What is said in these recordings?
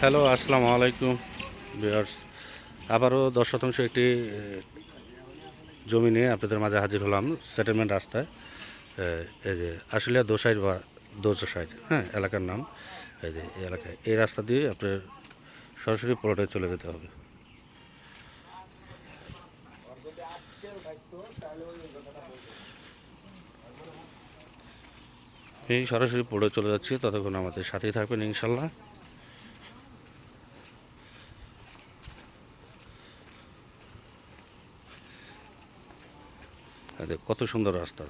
Hello, আসসালামু আলাইকুম বিয়ার্স আবারও দশ শতাংশ একটি জমি নিয়ে আপনাদের মাঝে হাজির হলাম সেটেলমেন্ট রাস্তায়। এই যে আশুলিয়া দোসাইড বা দোসাইড হ্যাঁ এলাকার নাম। এই যে এই এলাকায়, এই রাস্তা দিয়ে আপনার সরাসরি প্লটে চলে যেতে হবে। এই সরাসরি পড়ে চলে যাচ্ছি, ততক্ষণ আমাদের সাথেই থাকবেন ইনশাল্লাহ। কত সুন্দর রাস্তা।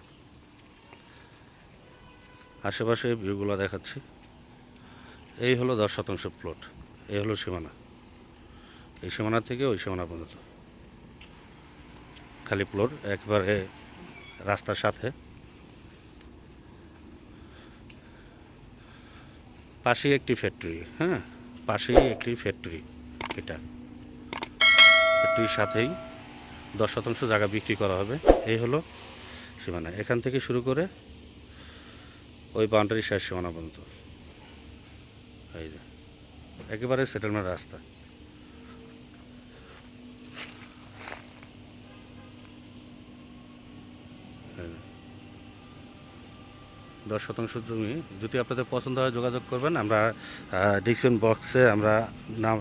আশেপাশে ভিউগুলো দেখাচ্ছি। এই হলো দশ শতাংশ প্লট এই হলো সীমানা। এই সীমানা থেকে ওই সীমানা পর্যন্ত। খালি প্লট একবারে রাস্তার সাথে। পাশেই একটি ফ্যাক্টরি হ্যাঁ? পাশেই একটি ফ্যাক্টরি এটা। ফ্যাক্টরির সাথেই দশ শতাংশ জায়গা বিক্রি করা হবে। এই হলো সীমানা। এখান থেকে শুরু করে ওই বাউন্ডারি শেষ সীমানা পর্যন্ত। এই যে, একেবারে সেটেলমেন্ট রাস্তা। হ্যাঁ। দশ শতাংশ জমি। যদি আপনাদের পছন্দ হয় যোগাযোগ করবেন, আমরা ডিসিশন বক্সে আমরা নাম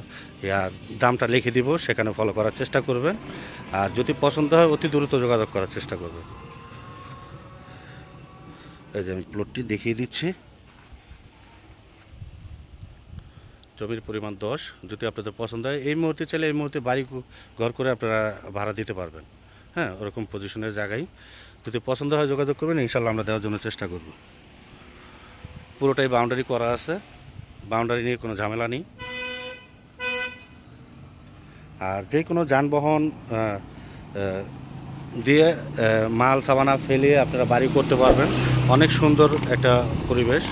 দামটা লিখে দিব, সেখানে ফলো করার চেষ্টা করবেন। আর যদি পছন্দ হয়, অতি দ্রুত যোগাযোগ করার চেষ্টা করবেন। এই যে আমি প্লটটি দেখিয়ে দিচ্ছি। জমির পরিমাণ দশ। যদি আপনাদের পছন্দ হয়, এই মুহূর্তে চাইলে এই মুহূর্তে বাড়ি ঘর করে আপনারা ভাড়া দিতে পারবেন। হ্যাঁ ওরকম পজিশনের জায়গায়। যদি পছন্দ হয় যোগাযোগ করবেন ইনশাল্লাহ আমরা দেওয়ার জন্য চেষ্টা করব। পুরোটাই বাউন্ডারি করা আছে। বাউন্ডারি নিয়ে কোনো ঝামেলা নেই। আর যে কোনো যানবাহন দিয়ে মাল সাবানা ফেলিয়ে আপনারা বাড়ি করতে পারবেন। অনেক সুন্দর একটা পরিবেশ।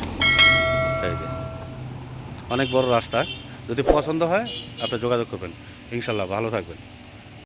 অনেক বড় রাস্তা। যদি পছন্দ হয়, আপনি যোগাযোগ করবেন। ইনশাল্লাহ ভালো থাকবেন।